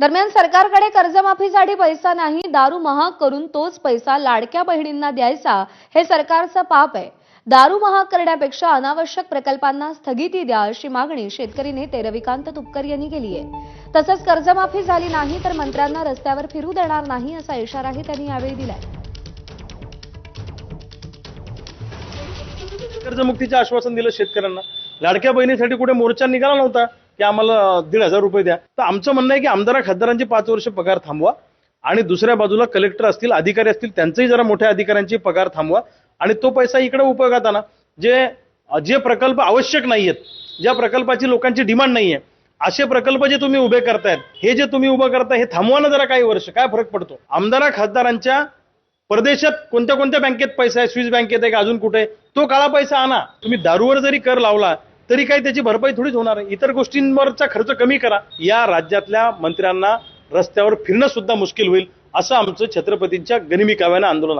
दरम्यान सरकारकडे कर्जमाफीसाठी पैसा नाही दारू महाग करून तोच पैसा लाडक्या बहिणींना द्यायचा हे सरकारचं पाप आहे. दारू महाग करण्यापेक्षा अनावश्यक प्रकल्पांना स्थगिती द्या अशी मागणी शेतकरी नेते रविकांत तुपकर यांनी केली आहे. तसंच कर्जमाफी झाली नाही तर मंत्र्यांना रस्त्यावर फिरू देणार नाही असा इशाराही त्यांनी यावेळी दिलाय. कर्जमुक्तीचं आश्वासन दिलं शेतकऱ्यांना. लाडक्या बहिणीसाठी कुठे मोर्चा निघाला नव्हता की आम्हाला दीड हजार रुपये द्या. तर आमचं म्हणणं आहे की आमदार खासदारांची पाच वर्ष पगार थांबवा आणि दुसऱ्या बाजूला कलेक्टर असतील अधिकारी असतील त्यांचंही जरा मोठ्या अधिकाऱ्यांची पगार थांबवा आणि तो पैसा इकडे उपयोगात आणा. जे जे प्रकल्प आवश्यक नाहीयेत ज्या प्रकल्पाची लोकांची डिमांड नाहीये असे प्रकल्प जे तुम्ही उभे करतायत हे जे तुम्ही उभं करताय हे थांबवा ना जरा काही वर्ष काय फरक पडतो? आमदारा खासदारांच्या परदेशात कोणत्या कोणत्या बँकेत पैसा आहे? स्विस बँकेत आहे का? अजून कुठे? आहे? तो काळा पैसा आणा. तुम्ही दारूवर जरी कर लावला तरी काही त्याची भरपाई थोडीच होणार आहे. इतर गोष्टींवरचा खर्च कमी करा. या राज्यातल्या मंत्र्यांना रस्त्यावर फिरणं सुद्धा मुश्किल होईल असं आमचं छत्रपतींच्या गनिमी काव्यानं आंदोलन